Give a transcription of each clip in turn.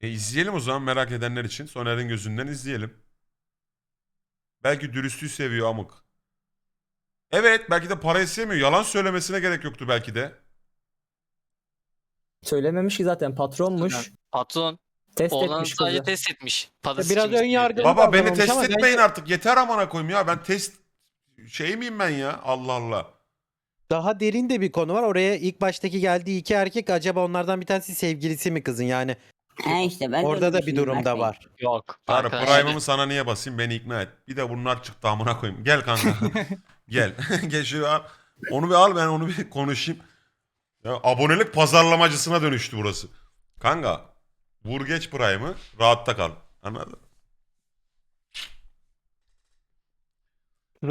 E izleyelim o zaman merak edenler için. Soner'in gözünden izleyelim. Belki dürüstlüğü seviyor amık. Evet belki de para istemiyor. Yalan söylemesine gerek yoktu belki de. Söylememiş ki zaten patronmuş. Patron Test oğlan etmiş sadece kızı. test etmiş. Parası Biraz için ön yargılı Baba beni test ama etmeyin bence artık. Yeter amına koyayım ya. Ben test şey miyim ben ya? Allah Allah. Daha derin de bir konu var. Oraya ilk baştaki geldiği iki erkek acaba onlardan bir tanesi sevgilisi mi kızın yani? İşte ben de Orada öyle da bir düşündüm durum da Bey. var. Yok. Çağrı Arkadaşlar, Prime'ımı sana niye basayım? Beni ikna et. Bir de bunlar çıktı amına koyayım. Gel kanka. Gel. Gel al. Onu bir al ben onu bir konuşayım. Ya, abonelik pazarlamacısına dönüştü burası. Kanka vur geç Prime'ı rahatta kal. Anladın?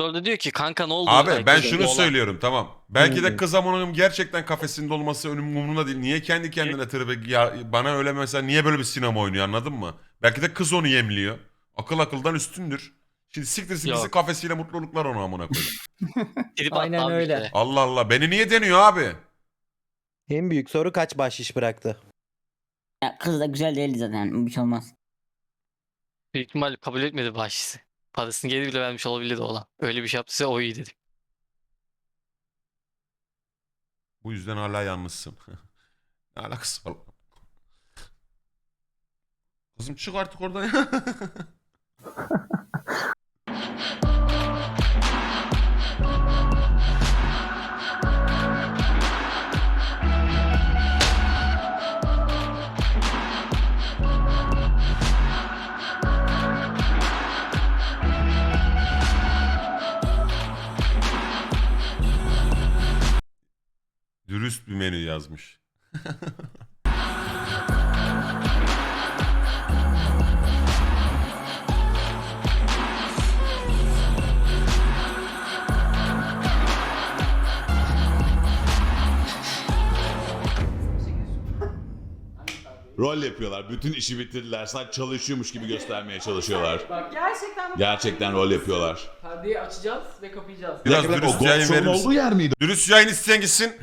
Orada diyor ki kanka ne oldu? Abi ben şunu söylüyorum tamam. Belki de kız amonum gerçekten kafesinde olması önüm umurunda değil. Niye kendi kendine tribe ya bana öyle mesela niye böyle bir sinema oynuyor anladın mı? Belki de kız onu yemliyor. Akıl akıldan üstündür. Şimdi siktirsin bizi Yok. kafesiyle mutluluklar onu amına koyayım. Trip Aynen abi öyle. işte. Allah Allah beni niye deniyor abi? En büyük soru kaç bahşiş bıraktı? Ya, kız da güzel değildi zaten. Bir şey olmaz. Büyük ihtimal kabul etmedi bahşişi. Parasını geri bile vermiş olabilirdi oğlan. Öyle bir şey yaptıysa o iyi dedi. Bu yüzden hala yalnızsın. ne alakası var? Kızım çık artık oradan ya. bir menü yazmış. Rol yapıyorlar. Bütün işi bitirdiler. Sadece çalışıyormuş gibi göstermeye çalışıyorlar. Bak gerçekten Gerçekten rol yapıyorlar. perdeyi açacağız ve kapayacağız. Biraz Bir dakika, dürüst o yayın GoPro'nun verir misin? olduğu yer miydi? Dürüst yayın isteyen gitsin.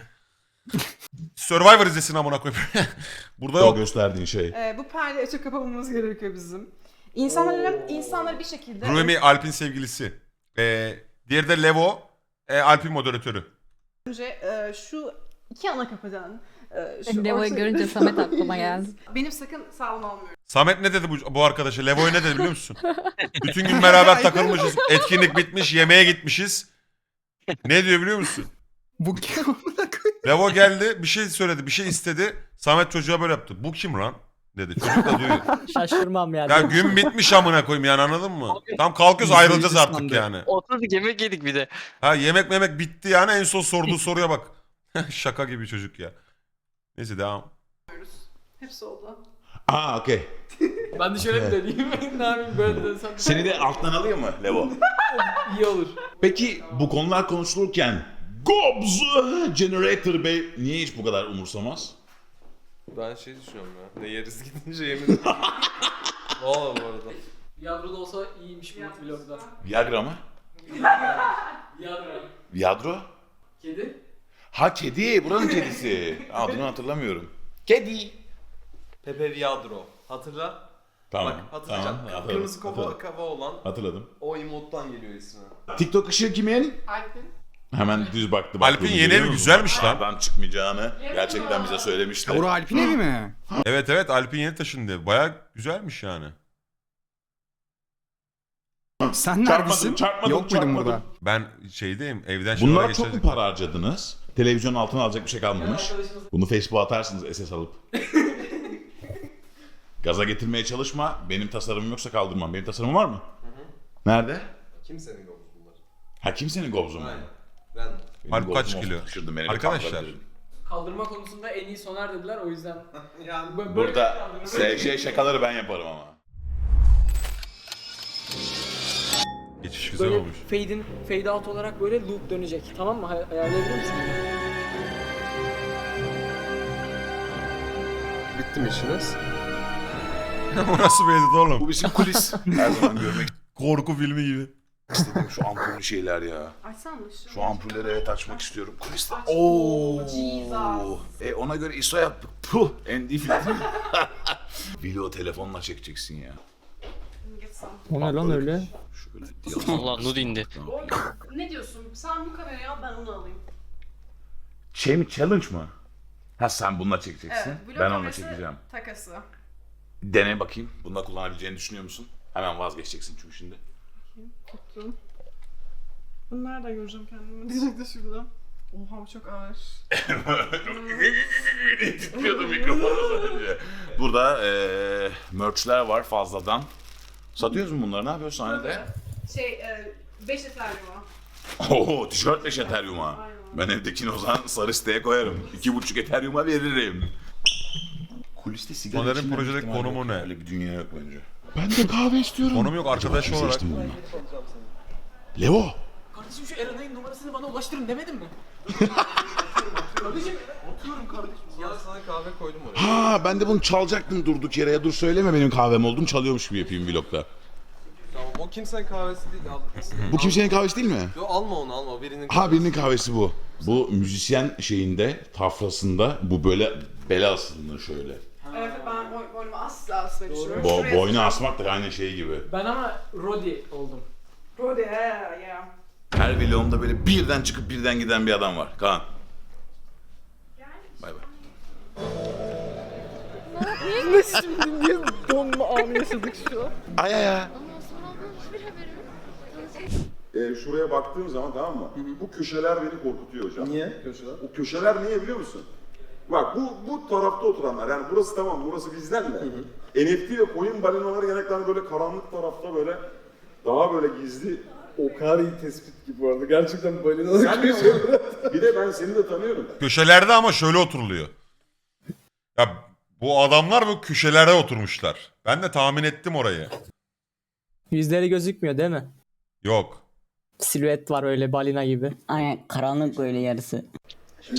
Survivor izlesin amına koyayım. Burada O yok. gösterdiğin şey. Ee, bu perdeyi açıp kapamamız gerekiyor bizim. İnsanları, insanları bir şekilde... Rumi Alp'in sevgilisi. Ee, diğeri de Levo. E, Alp'in moderatörü. Önce e, şu iki ana kapıdan... E, şu Levo'yu orta- görünce Samet aklıma geldi. Benim sakın sağlam almıyorum. Samet ne dedi bu, bu arkadaşa? Levo'ya ne dedi biliyor musun? Bütün gün beraber takılmışız. Etkinlik bitmiş. Yemeğe gitmişiz. Ne diyor biliyor musun? Bu kim Levo geldi bir şey söyledi bir şey istedi. Samet çocuğa böyle yaptı. Bu kim lan? Dedi. Çocuk da duyuyor. Şaşırmam yani. Ya gün bitmiş amına koyayım yani anladın mı? Tam kalkıyoruz ayrılacağız artık sandı. yani. Oturduk yemek yedik bir de. Ha yemek memek bitti yani en son sorduğu soruya bak. Şaka gibi çocuk ya. Neyse devam. Hepsi oldu. Aa okey. Ben de şöyle bir döneyim. ne yapayım böyle dönsem Seni de alttan alayım mı Levo? iyi olur. Peki bu konular konuşulurken Gobs Generator Bey niye hiç bu kadar umursamaz? Ben şey düşünüyorum ya. Ne yeriz gidince yemin. Valla bu arada. Da olsa iyiymiş bu vlogda. Viagra mı? Yadro. Viadro? Kedi. Ha kedi. Buranın kedisi. Adını hatırlamıyorum. Kedi. Pepe Viadro. Hatırla. Tamam. Bak hatırlayacağım. Tamam. Hatırladım. Kırmızı kafa, Hatırladım. kafa olan Hatırladım. o emottan geliyor ismi. TikTok ışığı kimin? Alp'in. Hemen düz baktı. bak, Alp'in yeni evi güzelmiş lan. Aradan çıkmayacağını gerçekten bize söylemişti. Kavru Alp'in evi mi? Evet evet Alp'in yeni taşındı. Baya güzelmiş yani. Sen Çarpmadım, neredesin? çarpmadım, Yok muydun çarpmadım. burada? Ben şeydeyim evden şuralara Bunlara çok mu para harcadınız? Televizyonun altına alacak bir şey kalmamış. Bunu Facebook'a atarsınız SS alıp. Gaza getirmeye çalışma. Benim tasarımım yoksa kaldırmam. Benim tasarımım var mı? Nerede? Kimsenin gomuzu bunlar. Ha kimsenin gobzu mu? Aynen. Ben Alp kaç kilo? Arkadaşlar. Kaldırma konusunda en iyi Soner dediler o yüzden. yani Böyle Burada kaldırma- şey şakaları ben yaparım ama. Geçiş güzel Böyle olmuş. fade in, fade out olarak böyle loop dönecek. Tamam mı? Hay- Ayarlayabilir misin? bitti mi işiniz? o nasıl bir edit oğlum? Bu bizim kulis. Her zaman görmek Korku filmi gibi. İstediğim şu ampullü şeyler ya. Açsana ışığı. Şu ampulleri evet açmak istiyorum. Kuliste. Oo. Jesus. E ona göre ISO yap. Puh. ND filtre. Video telefonla çekeceksin ya. O ne lan öyle? Şöyle Allah nud indi. Ne diyorsun? Sen bu kamerayı al ben onu alayım. Şey mi challenge mı? Ha sen bununla çekeceksin. Evet, ben onunla kamerası çekeceğim. Takası. Dene bakayım. Bunda kullanabileceğini düşünüyor musun? Hemen vazgeçeceksin çünkü şimdi. Tuttum. Bunu nereden göreceğim kendimi? Diyecek de şurada. Oha bu çok ağır. Titriyordu mikrofonu önce. Burada eee merchler var fazladan. Satıyoruz mu bunları? Ne yapıyorsun sahnede? Şey, e, 5 ethereum'a. Oo, tişört 5 Ethereum'a. Ben evdekini o zaman sarı siteye koyarım. 2,5 Ethereum'a veririm. Kuliste sigara içilmem projedeki konumu ne? Öyle bir dünya yok bence. Ben de kahve istiyorum. Konum yok arkadaş Acaba olarak. seçtim? Levo. Kardeşim şu Erenay'ın numarasını bana ulaştırın demedim mi? Ya sana kahve koydum oraya. Ha ben de bunu çalacaktım durduk yere. Ya dur söyleme benim kahvem oldum çalıyormuş gibi yapayım vlogda. Tamam o kimsenin kahvesi değil. Al. Bu kimsenin kahvesi değil mi? Yo alma onu alma. Birinin Ha birinin kahvesi bu. Bu müzisyen şeyinde, tafrasında bu böyle bela asılınır şöyle. Evet ben boy, boynumu asla asla düşürüyorum. Bo Şuraya boynu asmak da aynı şey gibi. Ben ama Rodi oldum. Rodi, yeah, yeah. Her vlogumda böyle birden çıkıp birden giden bir adam var. Kaan. Bay bay. Donma anı yaşadık şu an. Ay ay ay. Ee, şuraya baktığım zaman tamam mı? Bu köşeler beni korkutuyor hocam. Niye köşeler? O köşeler niye biliyor musun? Bak bu bu tarafta oturanlar yani burası tamam burası bizden de. NFT ve coin balinaları genellikle hani böyle karanlık tarafta böyle daha böyle gizli. O kadar iyi tespit ki bu arada. Gerçekten balina Sen de Bir de ben seni de tanıyorum. Köşelerde ama şöyle oturuluyor. Ya bu adamlar bu köşelerde oturmuşlar. Ben de tahmin ettim orayı. Yüzleri gözükmüyor değil mi? Yok. Silüet var öyle balina gibi. Aynen karanlık böyle yarısı.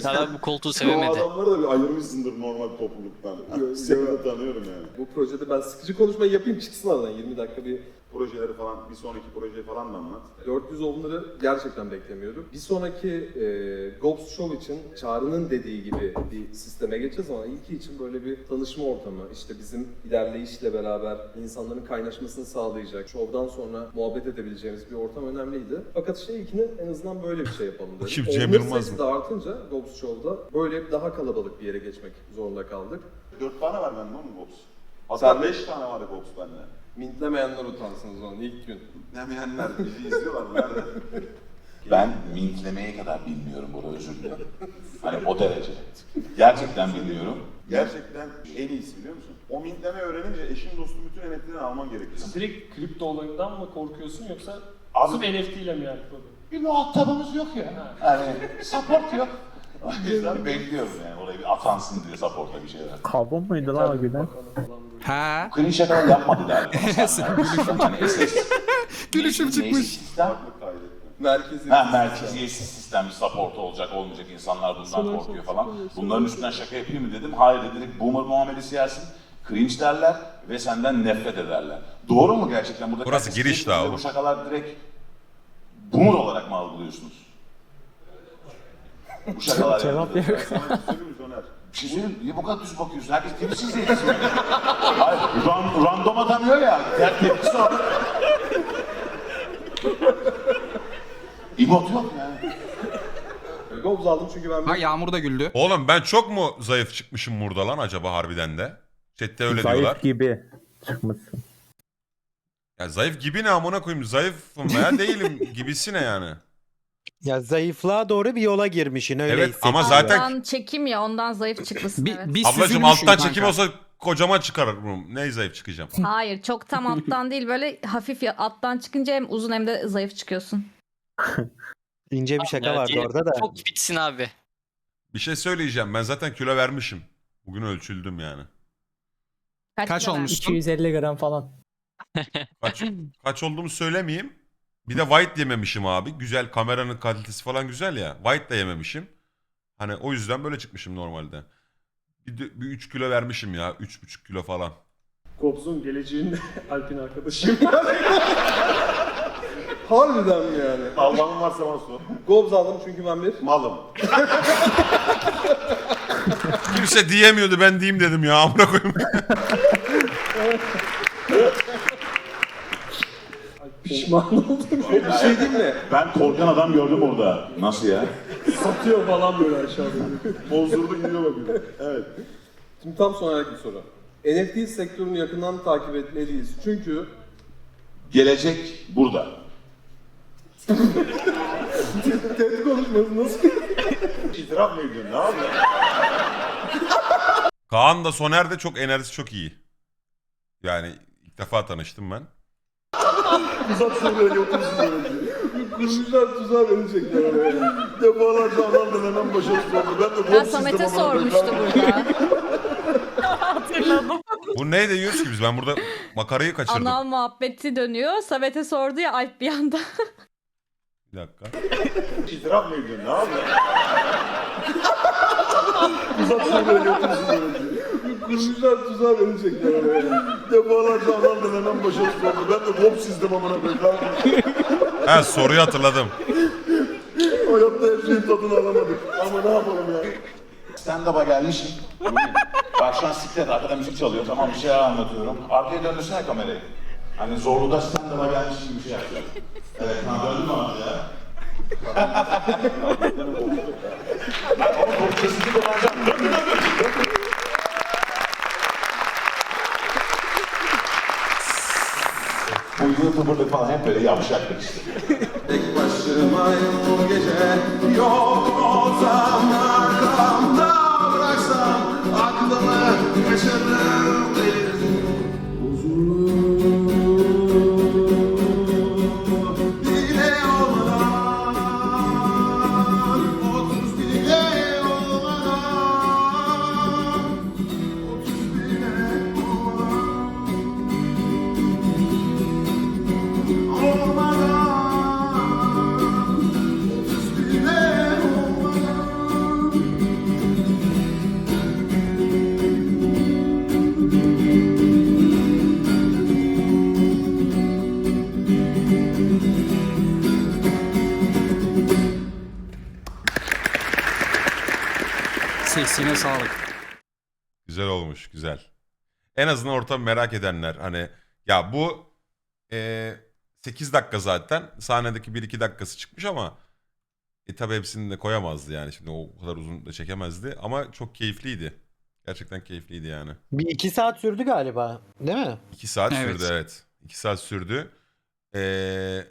Çağlar bu koltuğu O sevemedi. adamları da bir ayırmışsındır normal topluluktan. seni de tanıyorum yani. Bu projede ben sıkıcı konuşmayı yapayım çıksın aradan 20 dakika bir Projeleri falan bir sonraki projeyi falan da anlat. 400 onları gerçekten beklemiyorum. Bir sonraki e, Gobs Show için Çağrı'nın dediği gibi bir sisteme geçeceğiz ama ilki için böyle bir tanışma ortamı, işte bizim ilerleyişle beraber insanların kaynaşmasını sağlayacak, şovdan sonra muhabbet edebileceğimiz bir ortam önemliydi. Fakat şey ilkini en azından böyle bir şey yapalım dedim. Kim, Cem Onların Yılmaz sayısı mı? da artınca Gobs Show'da böyle daha kalabalık bir yere geçmek zorunda kaldık. Dört tane var bende oğlum Box. Hatta Sen- beş tane var Box bende. Mintlemeyenler utansın o zaman ilk gün. Demeyenler bizi izliyorlar? Nerede? Ben mintlemeye kadar bilmiyorum burada özür dilerim. Hani o derece. Gerçekten bilmiyorum. Gerçekten en iyisi biliyor musun? O mintleme öğrenince eşin dostun bütün emeklerini alman gerekiyor. Direkt kripto olayından mı korkuyorsun yoksa Abi- sırf NFT ile mi yani problem? Bir muhatabımız yok ya. Yani support yok. O yüzden bekliyorum yani oraya bir atansın diye support'a bir şeyler. Kavun muydu lan o günden? Ha. Clean şakalar yapmadı derler. hani SS. Gülüşüm neyse çıkmış. Sistem, Merkezi ha, merkeziyetsiz sistem bir support olacak olmayacak insanlar bundan korkuyor falan. Bunların üstünden şaka yapayım mı dedim. Hayır dedi direkt boomer muamelesi yersin. Cringe derler ve senden nefret ederler. Doğru mu gerçekten? Burada Burası herkes giriş daha Bu oğlum. şakalar direkt boomer olarak mı algılıyorsunuz? Bu şakalar Cevap yani. yok. Sana bir şey söyleyeyim mi Söyleyeyim, niye bu kadar düz bakıyorsun? Herkes tepkisiz düşünüyor. Hayır, ran, random atamıyor ya. Ter tepkisi o. İmot yok yani. Gobs aldım çünkü ben Bak Yağmur da güldü. Oğlum ben çok mu zayıf çıkmışım burada lan acaba harbiden de? Chat'te öyle diyorlar. gibi çıkmışsın. Ya zayıf gibi ne amına koyayım? Zayıfım veya değilim gibisi ne yani? Ya zayıflığa doğru bir yola girmişsin öyle Evet, ama zaten- Alttan çekim ya ondan zayıf çıkmışsın Bir, evet. bir Ablacım süzülmüşsün alttan kanka. çekim olsa kocama çıkarırım. Ne zayıf çıkacağım. Hayır çok tam alttan değil böyle hafif ya- alttan çıkınca hem uzun hem de zayıf çıkıyorsun. İnce bir şaka Ya, vardı orada da. Çok fitsin abi. Bir şey söyleyeceğim. Ben zaten kilo vermişim. Bugün ölçüldüm yani. Kaç kilo olmuş? 250 gram falan. Kaç, kaç olduğumu söylemeyeyim. Bir de white yememişim abi. Güzel kameranın kalitesi falan güzel ya. White da yememişim. Hani o yüzden böyle çıkmışım normalde. Bir, de- bir 3 kilo vermişim ya. 3,5 kilo falan. Gobs'un geleceğinde Alp'in arkadaşıyım. Harbiden mi yani? Allah'ın varsa sor. Gobs aldım çünkü ben bir Malım. Kimse diyemiyordu ben diyeyim dedim ya. Amına koyayım. Pişman oldum. Bir şey değil mi? Ben korkan adam gördüm orada. Nasıl ya? Satıyor falan böyle aşağıda. Bozdurdu gidiyor bakıyor. Evet. Şimdi tam sonraki bir soru. NFT sektörünü yakından takip etmeliyiz. Çünkü Gelecek burada. TED konuşması nasıl? İtiraf mı ediyorsun? Ne yapıyorsun? Kaan da Soner de çok enerjisi çok iyi. Yani ilk defa tanıştım ben. Uzat şöyle otursun böyle. Kurmuşlar tuzağa verecekler. Defalarca adam denenen başarısız oldu. Ben de Ben gol Samet'e sistem amına sormuştu koyayım. burada. Hatırladım. Bu ne diyoruz ki biz? Ben burada makarayı kaçırdım. Anal muhabbeti dönüyor. Samet'e sordu ya Alp bir anda. Bir dakika. İtiraf mı ediyorsun? Ne yapıyorsun? Uzat şöyle otursun böyle. Kurmuşlar tuzağa verecekler. Defalarca adam denenen başarısız oldu. Ben de gol sistem amına koyayım. Ha soruyu hatırladım. Hayatta her şeyin tadını alamadık. Ama ne yapalım ya? Stand-up'a gelmişim. Bak şu an siklet arkada müzik çalıyor. Tamam bir şeyler anlatıyorum. Arkaya döndürsene kamerayı. Hani zorluda stand-up'a gelmiş gibi bir şey yapacağım. Evet, ha döndüm abi ya. Ama kesinlikle kullanacağım. YouTuber'lık falan hep böyle yavşaklık işte. Tek başımayım bu gece Yok olsam arkamda Sesine sağlık. Güzel olmuş, güzel. En azından ortam merak edenler hani ya bu e, 8 dakika zaten sahnedeki 1-2 dakikası çıkmış ama e tabi hepsini de koyamazdı yani şimdi o kadar uzun da çekemezdi ama çok keyifliydi. Gerçekten keyifliydi yani. Bir iki saat sürdü galiba. Değil mi? 2 saat Evet. sürdü evet. 2 saat sürdü. Ee,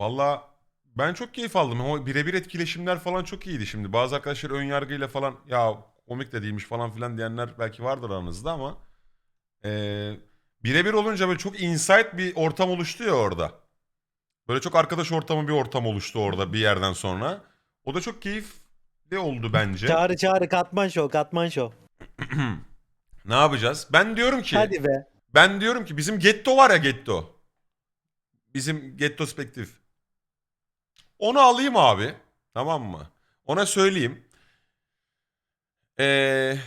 Valla ben çok keyif aldım. O birebir etkileşimler falan çok iyiydi şimdi. Bazı arkadaşlar ön yargıyla falan ya komik de değilmiş falan filan diyenler belki vardır aranızda ama ee, birebir olunca böyle çok insight bir ortam oluştu ya orada. Böyle çok arkadaş ortamı bir ortam oluştu orada bir yerden sonra. O da çok keyifli oldu bence. Çağrı çağrı katman şov katman şov. ne yapacağız? Ben diyorum ki Hadi be. Ben diyorum ki bizim getto var ya getto. Bizim getto spektif. Onu alayım abi. Tamam mı? Ona söyleyeyim. Ee,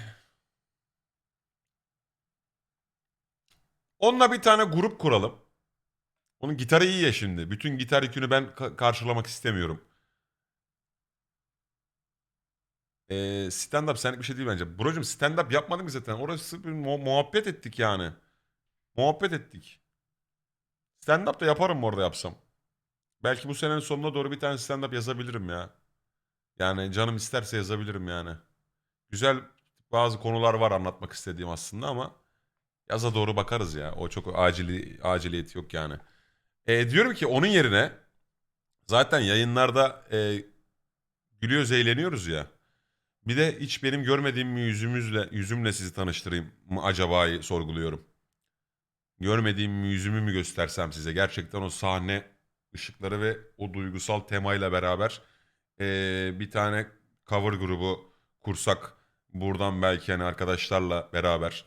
onunla bir tane grup kuralım. Onun gitarı iyi ya şimdi. Bütün gitar yükünü ben ka- karşılamak istemiyorum. Ee, stand-up senlik bir şey değil bence. Brocum stand-up yapmadım ki zaten. Orası bir mu- muhabbet ettik yani. Muhabbet ettik. Stand-up da yaparım orada yapsam. Belki bu senenin sonuna doğru bir tane stand-up yazabilirim ya. Yani canım isterse yazabilirim yani. Güzel bazı konular var anlatmak istediğim aslında ama yaza doğru bakarız ya. O çok acili aciliyeti yok yani. E, diyorum ki onun yerine zaten yayınlarda e, gülüyoruz eğleniyoruz ya. Bir de hiç benim görmediğim yüzümüzle yüzümle sizi tanıştırayım mı acaba'yı sorguluyorum görmediğim yüzümü mü göstersem size gerçekten o sahne ışıkları ve o duygusal temayla beraber eee, bir tane cover grubu kursak buradan belki hani arkadaşlarla beraber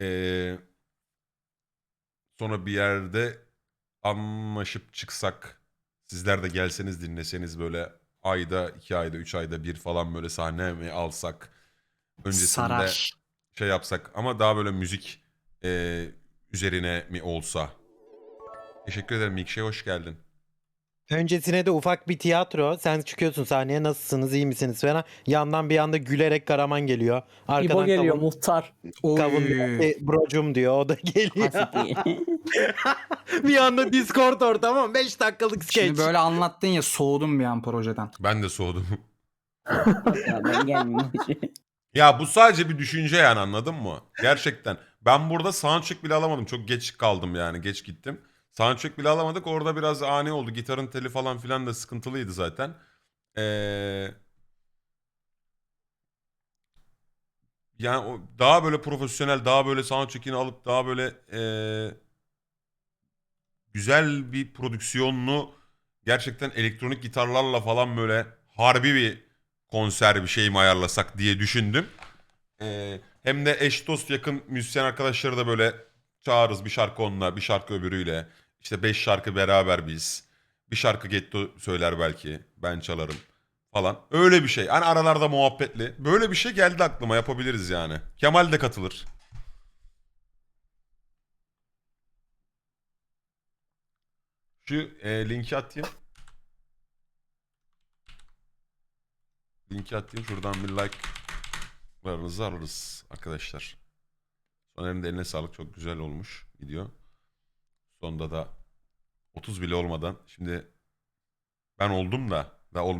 eee, sonra bir yerde anlaşıp çıksak sizler de gelseniz dinleseniz böyle ayda iki ayda üç ayda bir falan böyle sahne mi alsak öncesinde Sarar. şey yapsak ama daha böyle müzik e, üzerine mi olsa. Teşekkür ederim Mikşe hoş geldin. Öncesine de ufak bir tiyatro. Sen çıkıyorsun sahneye nasılsınız iyi misiniz falan. Yandan bir anda gülerek Karaman geliyor. Arkadan İbo geliyor kavun, muhtar. kavun diyor ki, brocum diyor. O da geliyor. Bir- bir anda Discord ortamı 5 dakikalık skeç. Şimdi böyle anlattın ya soğudum bir an projeden. Ben de soğudum. ya ben gelmiyorum. Ya bu sadece bir düşünce yani anladın mı? Gerçekten. Ben burada soundcheck bile alamadım. Çok geç kaldım yani. Geç gittim. Soundcheck bile alamadık. Orada biraz ani oldu. Gitarın teli falan filan da sıkıntılıydı zaten. Ee, yani o daha böyle profesyonel, daha böyle soundcheck'ini alıp daha böyle ee, güzel bir prodüksiyonlu gerçekten elektronik gitarlarla falan böyle harbi bir konser bir şey mi ayarlasak diye düşündüm. Ee, hem de eş dost yakın müzisyen arkadaşları da böyle çağırırız bir şarkı onunla bir şarkı öbürüyle. İşte beş şarkı beraber biz. Bir şarkı Getto söyler belki. Ben çalarım falan. Öyle bir şey. Hani aralarda muhabbetli. Böyle bir şey geldi aklıma yapabiliriz yani. Kemal de katılır. Şu e, linki atayım. Linki atayım. Şuradan bir like'larınızı alırız arkadaşlar. Soner'in de eline sağlık. Çok güzel olmuş video. Sonda da 30 bile olmadan. Şimdi ben oldum da da ol